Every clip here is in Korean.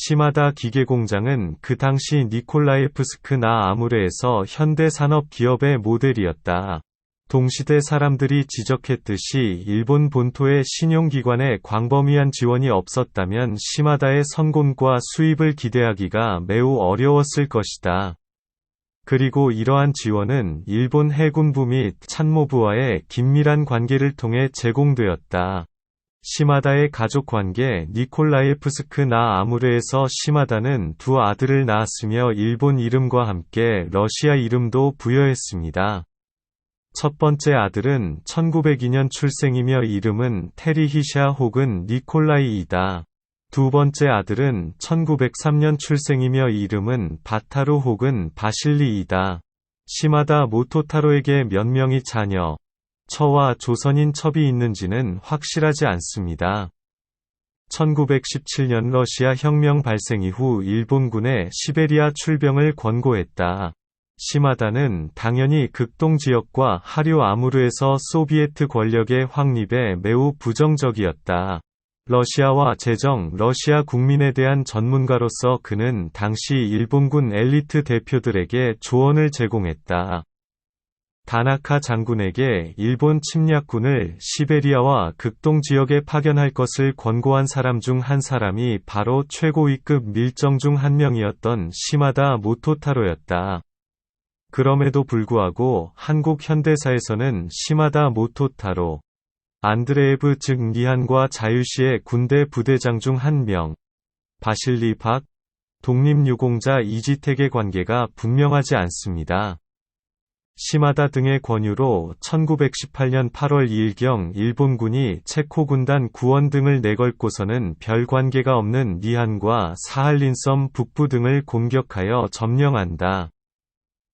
시마다 기계공장은 그 당시 니콜라예프스크 나 아무레에서 현대 산업 기업의 모델이었다. 동시대 사람들이 지적했듯이 일본 본토의 신용기관에 광범위한 지원이 없었다면 시마다의 성공과 수입을 기대하기가 매우 어려웠을 것이다. 그리고 이러한 지원은 일본 해군부 및 참모부와의 긴밀한 관계를 통해 제공되었다. 시마다의 가족관계 니콜라예프스크 나 아무르에서 시마다는 두 아들을 낳았으며 일본 이름과 함께 러시아 이름도 부여했습니다. 첫 번째 아들은 1902년 출생이며 이름은 테리히샤 혹은 니콜라이이다. 두 번째 아들은 1903년 출생이며 이름은 바타루 혹은 바실리이다. 시마다 모토타로에게 몇 명의 자녀, 처와 조선인 첩이 있는지는 확실하지 않습니다. 1917년 러시아 혁명 발생 이후 일본군의 시베리아 출병을 권고했다. 시마다는 당연히 극동 지역과 하류 아무르에서 소비에트 권력의 확립에 매우 부정적이었다. 러시아와 제정 러시아 국민에 대한 전문가로서 그는 당시 일본군 엘리트 대표들에게 조언을 제공했다. 다나카 장군에게 일본 침략군을 시베리아와 극동 지역에 파견할 것을 권고한 사람 중 한 사람이 바로 최고위급 밀정 중 한 명이었던 시마다 모토타로였다. 그럼에도 불구하고 한국 현대사에서는 시마다 모토타로, 안드레에브 즉 니한과 자유시의 군대 부대장 중 한 명, 바실리 박, 독립유공자 이지택의 관계가 분명하지 않습니다. 시마다 등의 권유로 1918년 8월 2일경 일본군이 체코 군단 구원 등을 내걸고서는 별 관계가 없는 니한과 사할린섬 북부 등을 공격하여 점령한다.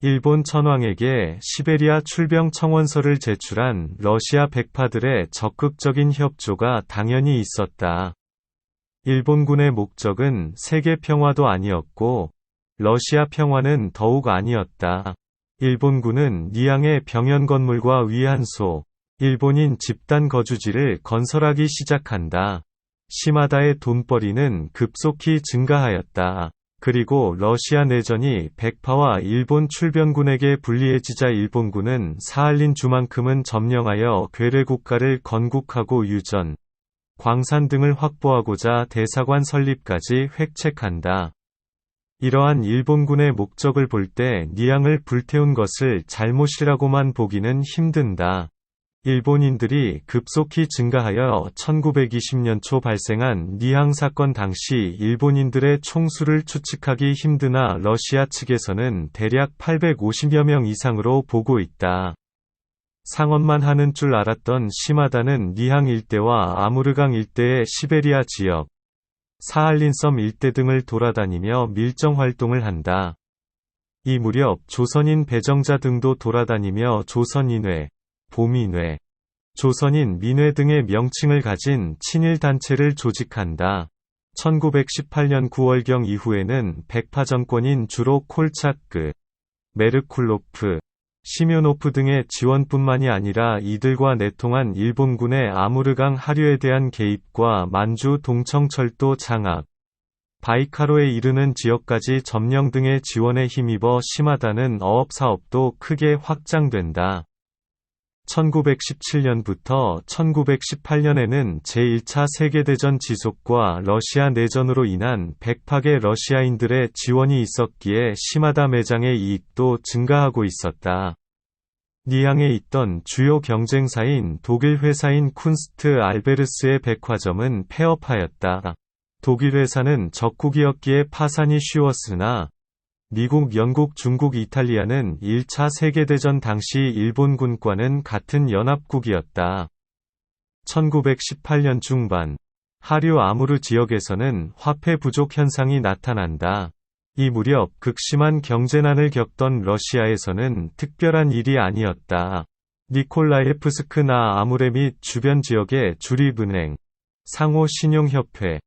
일본 천황에게 시베리아 출병 청원서를 제출한 러시아 백파들의 적극적인 협조가 당연히 있었다. 일본군의 목적은 세계 평화도 아니었고, 러시아 평화는 더욱 아니었다. 일본군은 니양의 병연 건물과 위안소, 일본인 집단 거주지를 건설하기 시작한다. 시마다의 돈벌이는 급속히 증가하였다. 그리고 러시아 내전이 백파와 일본 출병군에게 불리해지자 일본군은 사할린 주만큼은 점령하여 괴뢰 국가를 건국하고 유전, 광산 등을 확보하고자 대사관 설립까지 획책한다. 이러한 일본군의 목적을 볼 때 니양을 불태운 것을 잘못이라고만 보기는 힘든다. 일본인들이 급속히 증가하여 1920년 초 발생한 니항 사건 당시 일본인들의 총수를 추측하기 힘드나 러시아 측에서는 대략 850여 명 이상으로 보고 있다. 상언만 하는 줄 알았던 시마다는 니항 일대와 아무르강 일대의 시베리아 지역, 사할린섬 일대 등을 돌아다니며 밀정 활동을 한다. 이 무렵 조선인 배정자 등도 돌아다니며 조선인회, 보민회, 조선인 민회 등의 명칭을 가진 친일 단체를 조직한다. 1918년 9월경 이후에는 백파 정권인 주로 콜차크, 메르쿨로프, 시묘노프 등의 지원뿐만이 아니라 이들과 내통한 일본군의 아무르강 하류에 대한 개입과 만주 동청철도 장악, 바이카로에 이르는 지역까지 점령 등의 지원에 힘입어 심하다는 어업사업도 크게 확장된다. 1917년부터 1918년에는 제1차 세계대전 지속과 러시아 내전으로 인한 백팍의 러시아인들의 지원이 있었기에 시마다 매장의 이익도 증가하고 있었다. 니앙에 있던 주요 경쟁사인 독일 회사인 쿤스트 알베르스의 백화점은 폐업하였다. 독일 회사는 적국이었기에 파산이 쉬웠으나 미국, 영국, 중국, 이탈리아는 1차 세계대전 당시 일본군과는 같은 연합국이었다. 1918년 중반, 하류 아무르 지역에서는 화폐 부족 현상이 나타난다. 이 무렵 극심한 경제난을 겪던 러시아에서는 특별한 일이 아니었다. 니콜라예프스크나 아무레 및 주변 지역의 주립은행, 상호신용협회,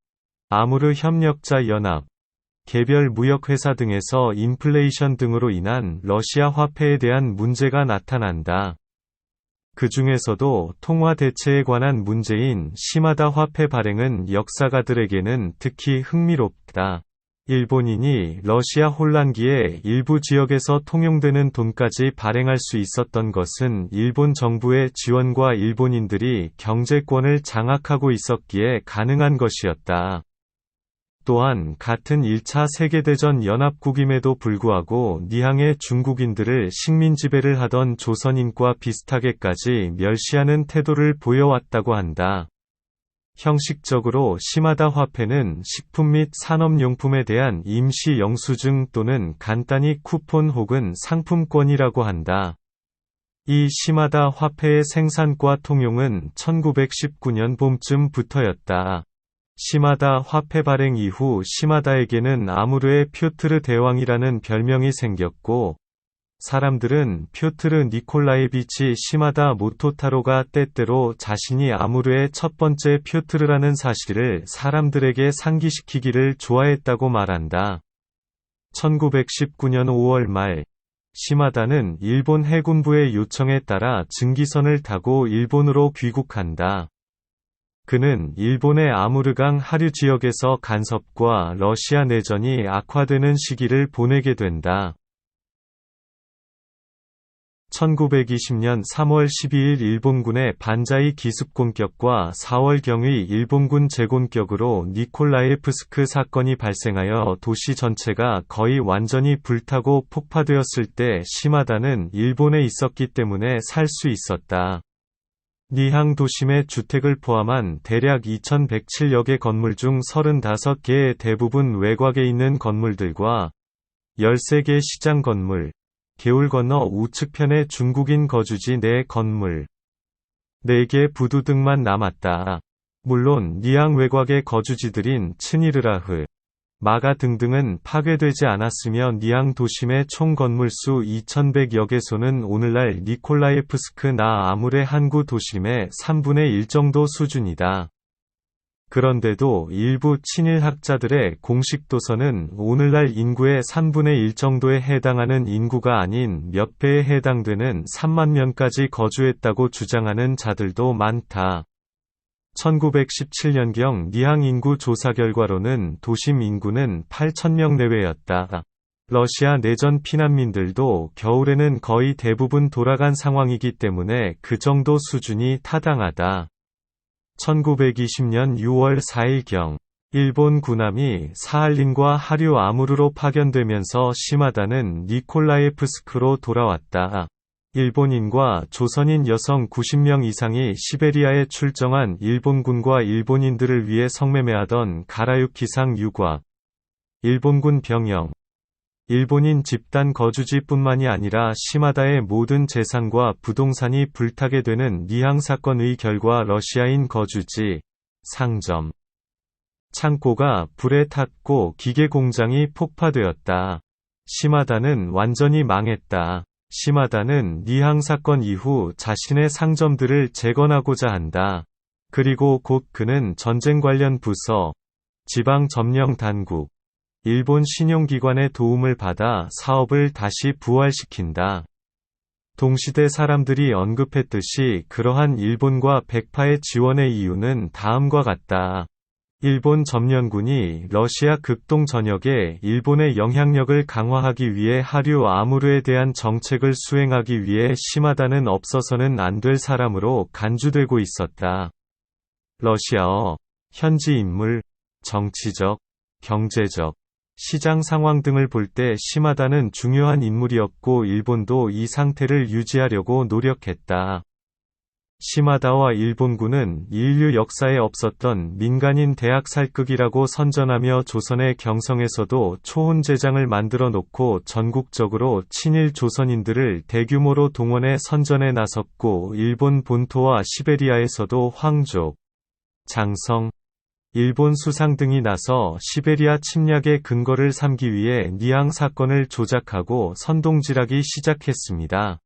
아무르 협력자 연합, 개별 무역회사 등에서 인플레이션 등으로 인한 러시아 화폐에 대한 문제가 나타난다. 그 중에서도 통화 대체에 관한 문제인 시마다 화폐 발행은 역사가들에게는 특히 흥미롭다. 일본인이 러시아 혼란기에 일부 지역에서 통용되는 돈까지 발행할 수 있었던 것은 일본 정부의 지원과 일본인들이 경제권을 장악하고 있었기에 가능한 것이었다. 또한 같은 1차 세계대전 연합국임에도 불구하고 니항의 중국인들을 식민 지배를 하던 조선인과 비슷하게까지 멸시하는 태도를 보여왔다고 한다. 형식적으로 시마다 화폐는 식품 및 산업용품에 대한 임시 영수증 또는 간단히 쿠폰 혹은 상품권이라고 한다. 이 시마다 화폐의 생산과 통용은 1919년 봄쯤부터였다. 시마다 화폐 발행 이후 시마다에게는 아무르의 표트르 대왕이라는 별명이 생겼고, 사람들은 표트르 니콜라이비치 시마다 모토타로가 때때로 자신이 아무르의 첫 번째 표트르라는 사실을 사람들에게 상기시키기를 좋아했다고 말한다. 1919년 5월 말, 시마다는 일본 해군부의 요청에 따라 증기선을 타고 일본으로 귀국한다. 그는 일본의 아무르강 하류 지역에서 간섭과 러시아 내전이 악화되는 시기를 보내게 된다. 1920년 3월 12일 일본군의 반자이 기습 공격과 4월 경의 일본군 재공격으로 니콜라예프스크 사건이 발생하여 도시 전체가 거의 완전히 불타고 폭파되었을 때 시마다는 일본에 있었기 때문에 살 수 있었다. 니항 도심의 주택을 포함한 대략 2107여 개 건물 중 35개의 대부분 외곽에 있는 건물들과 13개 시장 건물, 개울 건너 우측편의 중국인 거주지 내 건물, 4개 부두 등만 남았다. 물론 니항 외곽의 거주지들인 츠니르라흐, 마가 등등은 파괴되지 않았으며 니앙 도심의 총 건물수 2100여 개소는 오늘날 니콜라예프스크 나 아무레 항구 도심의 3분의 1 정도 수준이다. 그런데도 일부 친일 학자들의 공식 도서는 오늘날 인구의 3분의 1 정도에 해당하는 인구가 아닌 몇 배에 해당되는 3만 명까지 거주했다고 주장하는 자들도 많다. 1917년경 니항 인구 조사 결과로는 도심 인구는 8천명 내외였다. 러시아 내전 피난민들도 겨울에는 거의 대부분 돌아간 상황이기 때문에 그 정도 수준이 타당하다. 1920년 6월 4일경 일본 군함이 사할린과 하류 아무르로 파견되면서 시마다는 니콜라예프스크로 돌아왔다. 일본인과 조선인 여성 90명 이상이 시베리아에 출정한 일본군과 일본인들을 위해 성매매하던 가라유키상 유곽, 일본군 병영, 일본인 집단 거주지뿐만이 아니라 시마다의 모든 재산과 부동산이 불타게 되는 니항 사건의 결과 러시아인 거주지, 상점, 창고가 불에 탔고 기계 공장이 폭파되었다. 시마다는 완전히 망했다. 시마다는 니항 사건 이후 자신의 상점들을 재건하고자 한다. 그리고 곧 그는 전쟁 관련 부서, 지방 점령 단국, 일본 신용기관의 도움을 받아 사업을 다시 부활시킨다. 동시대 사람들이 언급했듯이 그러한 일본과 백파의 지원의 이유는 다음과 같다. 일본 점령군이 러시아 극동 전역에 일본의 영향력을 강화하기 위해 하류 아무르에 대한 정책을 수행하기 위해 심하다는 없어서는 안 될 사람으로 간주되고 있었다. 러시아어, 현지 인물, 정치적, 경제적, 시장 상황 등을 볼 때 심하다는 중요한 인물이었고 일본도 이 상태를 유지하려고 노력했다. 시마다와 일본군은 인류 역사에 없었던 민간인 대학 살극이라고 선전하며 조선의 경성에서도 초혼제장을 만들어 놓고 전국적으로 친일 조선인들을 대규모로 동원해 선전에 나섰고 일본 본토와 시베리아에서도 황족, 장성, 일본 수상 등이 나서 시베리아 침략의 근거를 삼기 위해 니항 사건을 조작하고 선동질하기 시작했습니다.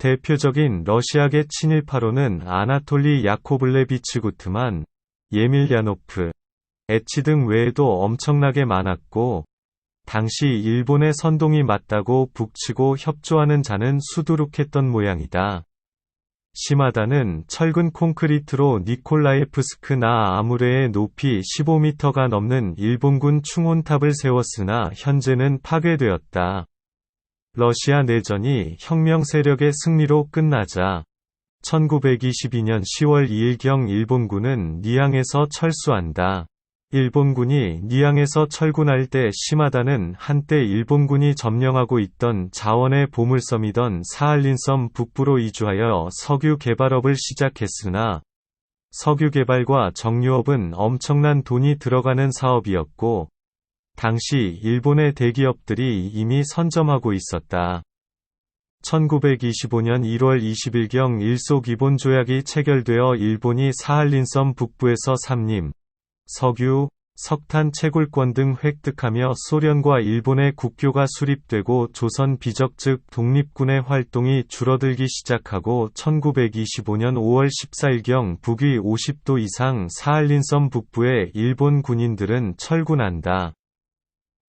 대표적인 러시아계 친일파로는 아나톨리 야코블레비치 구트만, 예밀야노프, 에치 등 외에도 엄청나게 많았고, 당시 일본의 선동이 맞다고 북치고 협조하는 자는 수두룩했던 모양이다. 시마다는 철근 콘크리트로 니콜라예프스크 나 아무레의 높이 15m가 넘는 일본군 충혼탑을 세웠으나 현재는 파괴되었다. 러시아 내전이 혁명 세력의 승리로 끝나자 1922년 10월 2일경 일본군은 니항에서 철수한다. 일본군이 니항에서 철군할 때 시마다는 한때 일본군이 점령하고 있던 자원의 보물섬이던 사할린섬 북부로 이주하여 석유 개발업을 시작했으나 석유 개발과 정유업은 엄청난 돈이 들어가는 사업이었고 당시 일본의 대기업들이 이미 선점하고 있었다. 1925년 1월 20일경 일소 기본 조약이 체결되어 일본이 사할린섬 북부에서 삼림, 석유, 석탄 채굴권 등 획득하며 소련과 일본의 국교가 수립되고 조선 비적 즉 독립군의 활동이 줄어들기 시작하고 1925년 5월 14일경 북위 50도 이상 사할린섬 북부의 일본 군인들은 철군한다.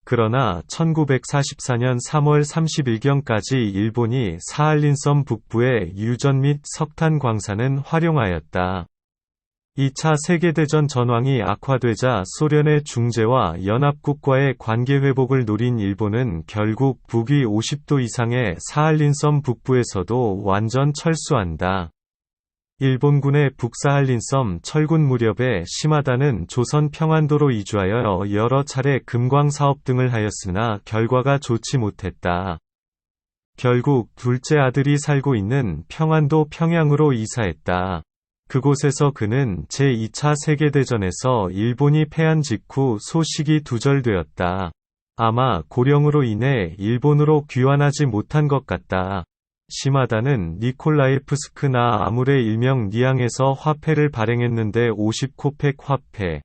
그러나 1944년 3월 30일경까지 일본이 사할린섬 북부의 유전 및 석탄 광산은 활용하였다. 2차 세계대전 전황이 악화되자 소련의 중재와 연합국과의 관계 회복을 노린 일본은 결국 북위 50도 이상의 사할린섬 북부에서도 완전 철수한다. 일본군의 북사할린섬 철군 무렵에 시마다는 조선 평안도로 이주하여 여러 차례 금광 사업 등을 하였으나 결과가 좋지 못했다. 결국 둘째 아들이 살고 있는 평안도 평양으로 이사했다. 그곳에서 그는 제2차 세계대전에서 일본이 패한 직후 소식이 두절되었다. 아마 고령으로 인해 일본으로 귀환하지 못한 것 같다. 시마다는 니콜라예프스크 나 아무레 일명 니앙에서 화폐를 발행했는데 50코펙 화폐,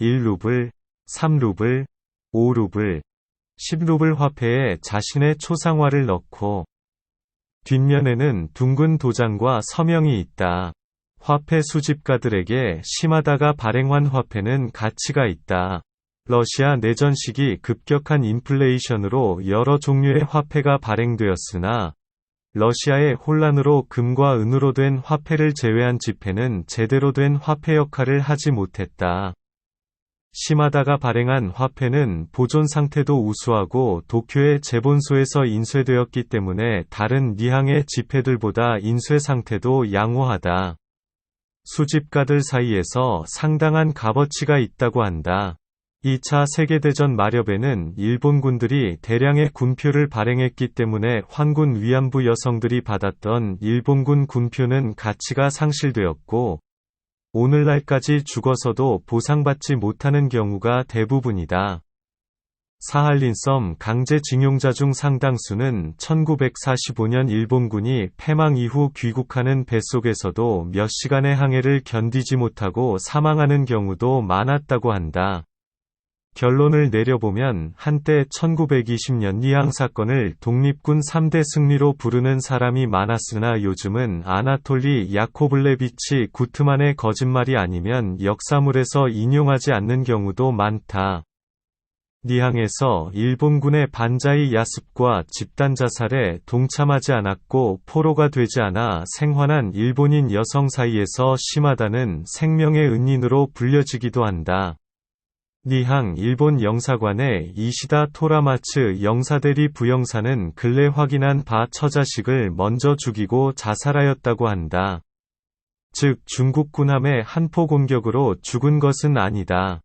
1루블, 3루블, 5루블, 10루블 화폐에 자신의 초상화를 넣고 뒷면에는 둥근 도장과 서명이 있다. 화폐 수집가들에게 시마다가 발행한 화폐는 가치가 있다. 러시아 내전 시기 급격한 인플레이션으로 여러 종류의 화폐가 발행되었으나 러시아의 혼란으로 금과 은으로 된 화폐를 제외한 지폐는 제대로 된 화폐 역할을 하지 못했다. 시마다가 발행한 화폐는 보존 상태도 우수하고 도쿄의 재본소에서 인쇄되었기 때문에 다른 니항의 지폐들보다 인쇄 상태도 양호하다. 수집가들 사이에서 상당한 값어치가 있다고 한다. 2차 세계대전 마렵에는 일본군들이 대량의 군표를 발행했기 때문에 환군 위안부 여성들이 받았던 일본군 군표는 가치가 상실되었고 오늘날까지 죽어서도 보상받지 못하는 경우가 대부분이다. 사할린섬 강제징용자 중 상당수는 1945년 일본군이 패망 이후 귀국하는 뱃속에서도 몇 시간의 항해를 견디지 못하고 사망하는 경우도 많았다고 한다. 결론을 내려보면 한때 1920년 니항 사건을 독립군 3대 승리로 부르는 사람이 많았으나 요즘은 아나톨리 야코블레비치 구트만의 거짓말이 아니면 역사물에서 인용하지 않는 경우도 많다. 니항에서 일본군의 반자이 야습과 집단 자살에 동참하지 않았고 포로가 되지 않아 생還한 일본인 여성 사이에서 심하다는 생명의 은인으로 불려지기도 한다. 니항 일본 영사관의 이시다 토라마츠 영사대리 부영사는 근래 확인한 바 처자식을 먼저 죽이고 자살하였다고 한다. 즉 중국 군 함의 한포 공격으로 죽은 것은 아니다.